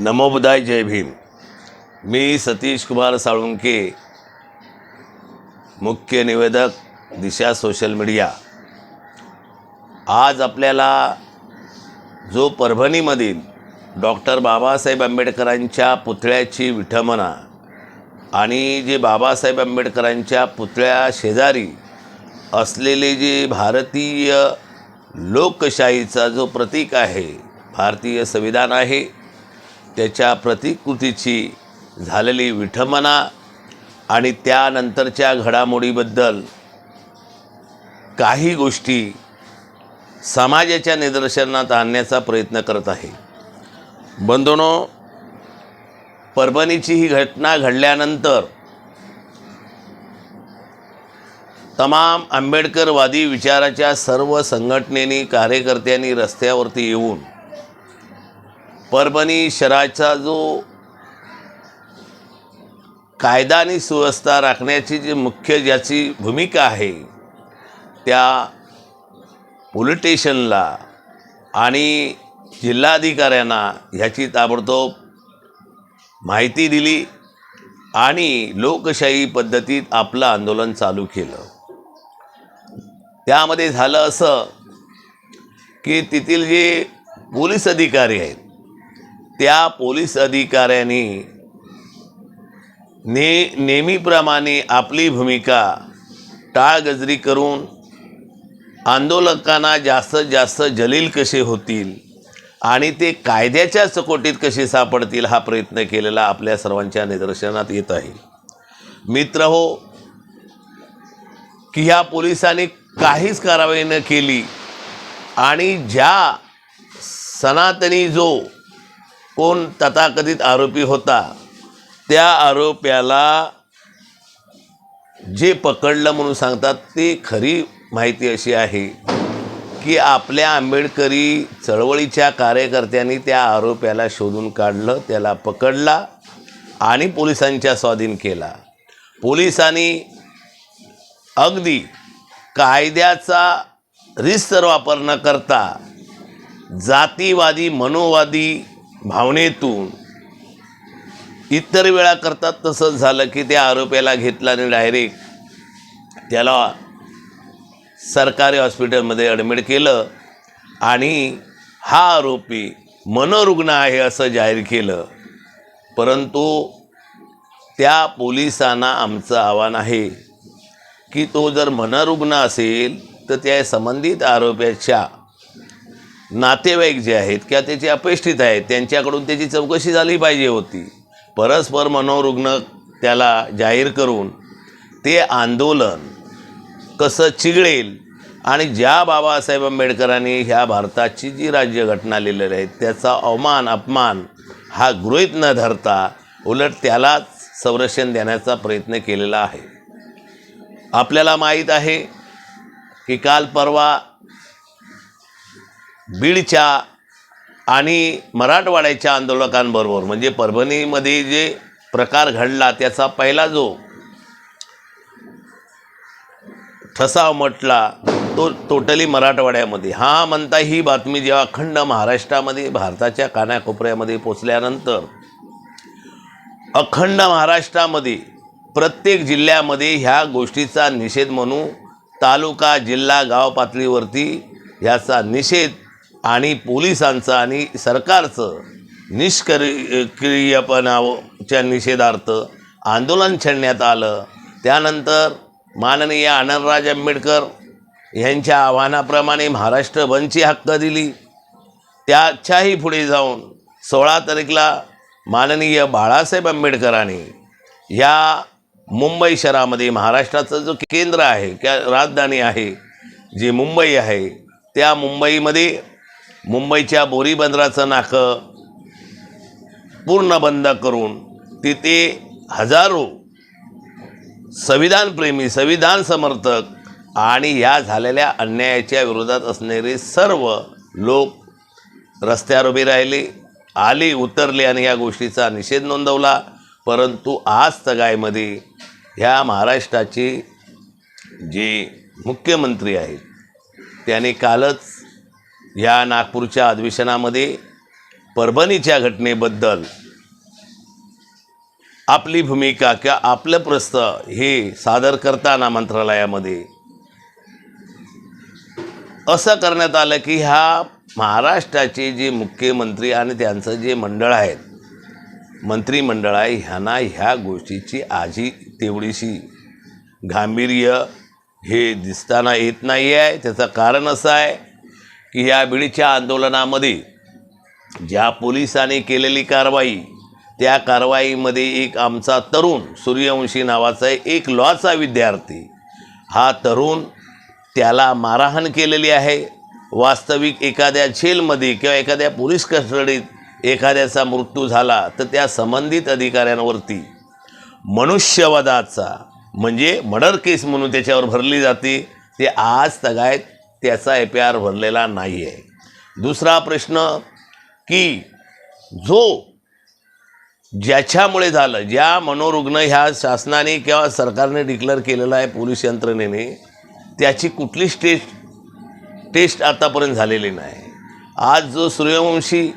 नमोबुदाय जय भीम. मी सतीश कुमार साळुंके मुख्य निवेदक दिशा social media. आज आपल्याला जो परभणीमधील डॉक्टर बाबासाहेब आंबेडकरांच्या पुतळ्याची विठमना आणि जे बाबासाहेब आंबेडकरांच्या पुतळ्या शेजारी असलेले जे भारतीय लोकशाहीचा जो प्रतीक आहे भारतीय संविधान आहे त्याच्या प्रतिकृतीची झालेली विठंबना आणि त्यानंतरच्या घडामोडीबद्दल काही गोष्टी समाजाच्या निदर्शनात आणण्याचा प्रयत्न करत आहे. बंधनो परभणीची ही घटना घडल्यानंतर तमाम आंबेडकरवादी विचाराच्या सर्व संघटनेनी कार्यकर्त्यांनी रस्त्यावरती येऊन परभणी शहराचा जो कायदा आणि सुव्यवस्था राखण्याची जी मुख्य ज्याची भूमिका आहे त्या पोलीस स्टेशनला आणि जिल्हाधिकाऱ्यांना ह्याची ताबडतोब माहिती दिली आणि लोकशाही पद्धतीत आपलं आंदोलन चालू केलं. त्यामध्ये झालं असं की तेथील जे पोलीस अधिकारी आहेत त्या पोलीस अधिकाऱ्यांनी ने नेहमीप्रमाणे आपली भूमिका टाळगजरी करून आंदोलकांना जास्तीत जास्त जलील कसे होतील आणि ते कायद्याच्या चकोटीत कसे सापडतील हा प्रयत्न केलेला आपल्या सर्वांच्या निदर्शनात येत आहे. मित्र हो की ह्या पोलिसांनी काहीच कारवाई न केली आणि ज्या सनातनी जो कोण तथाकथित आरोपी होता त्या आरोप्याला जे पकडलं म्हणून सांगतात ते खरी माहिती अशी आहे की आपल्या आंबेडकरी चळवळीच्या कार्यकर्त्यांनी त्या आरोप्याला शोधून काढलं त्याला पकडला आणि पोलिसांच्या स्वाधीन केला. पोलिसांनी अगदी कायद्याचा रिस्तर वापर न करता जातीवादी मनोवादी भावनेतून. इतर वेळा करतात तसंच झालं की त्या आरोप्याला घेतला आणि डायरेक्ट त्याला सरकारी हॉस्पिटलमध्ये ॲडमिट केलं आणि हा आरोपी मनोरुग्ण आहे असं जाहीर केलं. परंतु त्या पोलिसांना आमचं आव्हान आहे की तो जर मनोरुग्ण असेल तर त्या संबंधित आरोप्याच्या नातेवाईक जे आहेत किंवा त्याचे अपेक्षित आहेत त्यांच्याकडून त्याची चौकशी झाली पाहिजे होती. परस्पर मनोरुग्ण त्याला जाहीर करून ते आंदोलन कसं चिघळेल आणि ज्या बाबासाहेब आंबेडकरांनी ह्या भारताची जी राज्यघटना लिहिलेली आहे त्याचा अवमान अपमान हा गृहीत न धरता उलट त्यालाच संरक्षण देण्याचा प्रयत्न केलेला आहे. आपल्याला माहीत आहे की काल परवा बीडच्या आणि मराठवाड्याच्या आंदोलकांबरोबर म्हणजे परभणीमध्ये जे प्रकार घडला त्याचा पहिला जो ठसा म्हटला तो टोटली मराठवाड्यामध्ये. हा म्हणता ही बातमी जेव्हा अखंड महाराष्ट्रामध्ये भारताच्या कानाकोपऱ्यामध्ये पोचल्यानंतर अखंड महाराष्ट्रामध्ये प्रत्येक जिल्ह्यामध्ये ह्या गोष्टीचा निषेध म्हणू तालुका जिल्हा गाव पातळीवरती ह्याचा निषेध आणि पोलिसांचं आणि सरकारचं निष्क्रियपणाच्या निषेधार्थ आंदोलन छेडण्यात आलं. त्यानंतर माननीय आनंदराज आंबेडकर यांच्या आव्हानाप्रमाणे महाराष्ट्र बंदची हक्क दिली. त्याच्याही पुढे जाऊन सोळा तारीखला माननीय बाळासाहेब आंबेडकरांनी या मुंबई शहरामध्ये महाराष्ट्राचं जो केंद्र आहे किंवा राजधानी आहे जी मुंबई आहे त्या मुंबईमध्ये मुंबईच्या बोरी बंदराचं नाकं पूर्ण बंद करून तिथे हजारो संविधानप्रेमी संविधान समर्थक आणि या झालेल्या अन्यायाच्या विरोधात असणारे सर्व लोक रस्त्यावर उभे राहिले आले उतरले आणि या गोष्टीचा निषेध नोंदवला. परंतु आज तगायमध्ये ह्या महाराष्ट्राचे जे मुख्यमंत्री आहेत त्याने कालच या नागपूरच्या अधिवेशनामध्ये परभणीच्या घटनेबद्दल आपली भूमिका किंवा आपलं प्रस्थ हे सादर करताना मंत्रालयामध्ये असं करण्यात आलं की ह्या महाराष्ट्राचे जे मुख्यमंत्री आणि त्यांचं जे मंडळ आहेत मंत्रिमंडळ आहे ह्यांना ह्या गोष्टीची आजी तेवढीशी गांभीर्य हे दिसताना येत नाही आहे त्याचं कारण असं आहे की या बीडच्या आंदोलनामध्ये ज्या पोलिसांनी केलेली कारवाई त्या कारवाईमध्ये एक आमचा तरुण सूर्यवंशी नावाचा एक लॉचा विद्यार्थी हा तरुण त्याला मारहाण केलेली आहे. वास्तविक एखाद्या झेलमध्ये किंवा एखाद्या पोलीस कस्टडीत एखाद्याचा मृत्यू झाला तर त्या संबंधित अधिकाऱ्यांवरती मनुष्यवधाचा म्हणजे मर्डर केस म्हणून त्याच्यावर भरली जाते. ते आज तगायत त्याचा एफ पी आर भरलेला नाही आहे दुसरा प्रश्न की जो ज्याच्यामुळे झालं ज्या मनोरुग्ण ह्या शासनाने किंवा सरकारने डिक्लेअर केलेला आहे पोलीस यंत्रणेने त्याची कुठलीच टेस्ट टेस्ट आतापर्यंत झालेली नाही. आज जो सूर्यवंशी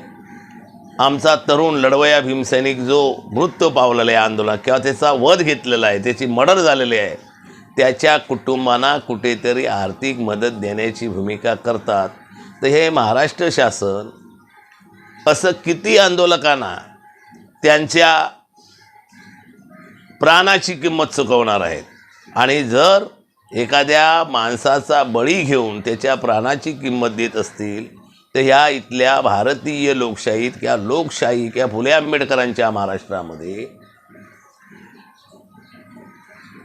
आमचा तरुण लढवया भीमसैनिक जो मृत्यू पावलेला आहे आंदोलन किंवा त्याचा वध घेतलेला आहे त्याची मर्डर झालेली आहे त्याच्या कुटुंबांना कुठेतरी आर्थिक मदत देण्याची भूमिका करतात. तर हे महाराष्ट्र शासन असं किती आंदोलकांना त्यांच्या प्राणाची किंमत चुकवणार आहेत? आणि जर एखाद्या माणसाचा बळी घेऊन त्याच्या प्राणाची किंमत देत असतील तर ह्या इथल्या भारतीय लोकशाहीत किंवा लोकशाही किंवा फुले आंबेडकरांच्या महाराष्ट्रामध्ये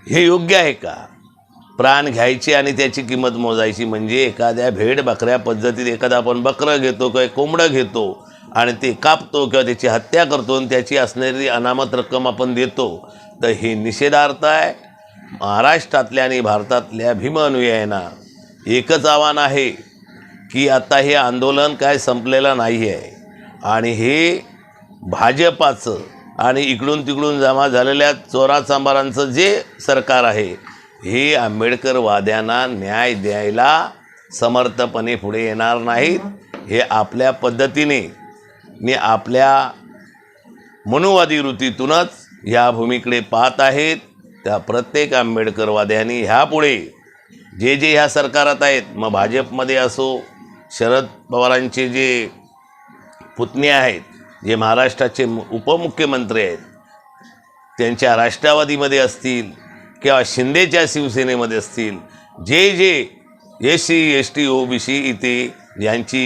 हे योग्य आहे का? प्राण घ्यायचे आणि त्याची किंमत मोजायची म्हणजे एखाद्या भेड बकऱ्या पद्धतीत एखादा आपण बकरं घेतो किंवा कोंबडं घेतो आणि ते कापतो किंवा त्याची हत्या करतो आणि त्याची असणारी अनामत रक्कम आपण देतो तर हे निषेधार्थ आहे. महाराष्ट्रातल्या आणि भारतातल्या भीमअनुयायांना एकच आव्हान आहे की आता हे आंदोलन काय संपलेलं नाही आहे आणि हे भाजपाचं आणि इकडून तिकडून जमा झालेल्या चोराचांबारांचं जे सरकार आहे हे आंबेडकरवाद्यांना न्याय द्यायला समर्थपणे पुढे येणार नाहीत. हे आपल्या पद्धतीने मी आपल्या मनुवादी वृत्तीतूनच ह्या भूमीकडे पाहत आहेत. त्या प्रत्येक आंबेडकरवाद्यांनी ह्यापुढे जे जे ह्या सरकारात आहेत मग भाजपमध्ये असो शरद पवारांचे जे पुतणे आहेत जे महाराष्ट्राचे उपमुख्यमंत्री आहेत त्यांच्या राष्ट्रवादीमध्ये असतील किंवा शिंदेच्या शिवसेनेमध्ये असतील जे जे S C S T O B C इथे यांची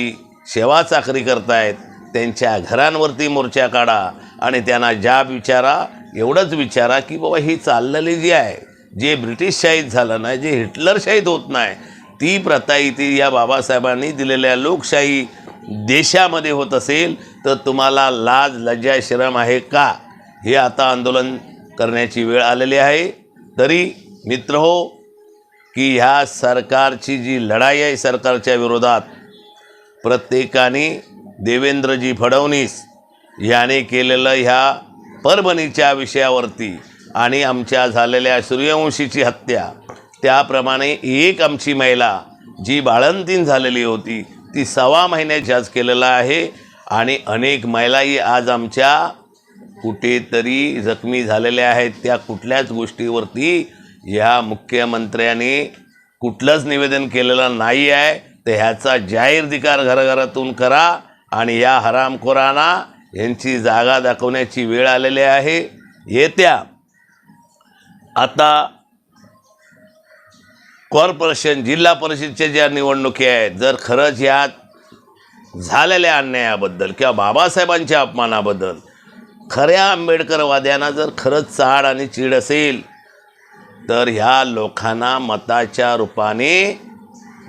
सेवा चाकरी करतायत त्यांच्या घरांवरती मोर्चा काढा आणि त्यांना ज्या विचारा एवढंच विचारा की बाबा ही चाललेली जी आहे जे ब्रिटिशशाहीत झालं नाही जे हिटलरशाहीत होत नाही ती प्रथा इथे या बाबासाहेबांनी दिलेल्या लोकशाही देशामध्ये होत असेल तर तुम्हाला लाज लज्जा श्रम आहे का? हे आता आंदोलन करण्याची वेळ आलेली आहे. तरी मित्र हो की ह्या सरकारची जी लढाई आहे सरकारच्या विरोधात प्रत्येकाने देवेंद्रजी फडणवीस याने केलेलं ह्या परभणीच्या विषयावरती आणि आमच्या झालेल्या सूर्यवंशीची हत्या त्याप्रमाणे एक आमची महिला जी बाळंतीन झालेली होती ती सव्वा महिन्याची आज केलेलं आहे आणि अनेक महिलाही आज आमच्या कुठेतरी जखमी झालेल्या आहेत. त्या कुठल्याच गोष्टीवरती ह्या मुख्यमंत्र्यांनी कुठलंच निवेदन केलेलं नाही आहे. तर ह्याचा जाहीर धिकार घराघरातून करा आणि या हरामखोरांना यांची जागा दाखवण्याची वेळ आलेली आहे. येत्या आता कॉर्पोरेशन जिल्हा परिषदच्या ज्या निवडणुकी आहेत जर खरंच ह्या झालेल्या अन्यायाबद्दल किंवा बाबासाहेबांच्या अपमानाबद्दल खऱ्या आंबेडकरवाद्यांना जर खरंच चाड आणि चीड असेल तर ह्या लोकांना मताच्या रूपाने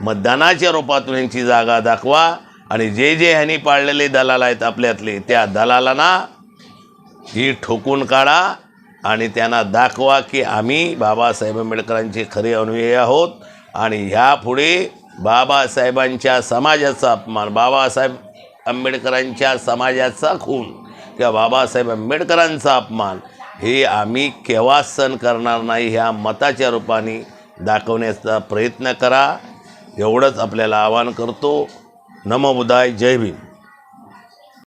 मतदानाच्या रूपातून यांची जागा दाखवा आणि जे जे ह्यांनी पाळलेले दलाल आहेत आपल्यातले त्या दलालांना ही ठोकून काढा आणि त्यांना दाखवा की आम्ही बाबासाहेब आंबेडकरांचे खरे अनुयायी आहोत. आणि ह्यापुढे बाबासाहेबांच्या समाजाचा अपमान बाबासाहेब आंबेडकरांच्या समाजाचा खून किंवा बाबासाहेब आंबेडकरांचा अपमान हे आम्ही केव्हा सण करणार नाही ह्या मताच्या रूपाने दाखवण्याचा प्रयत्न करा. एवढंच आपल्याला आवाहन करतो. नमो जय भीम.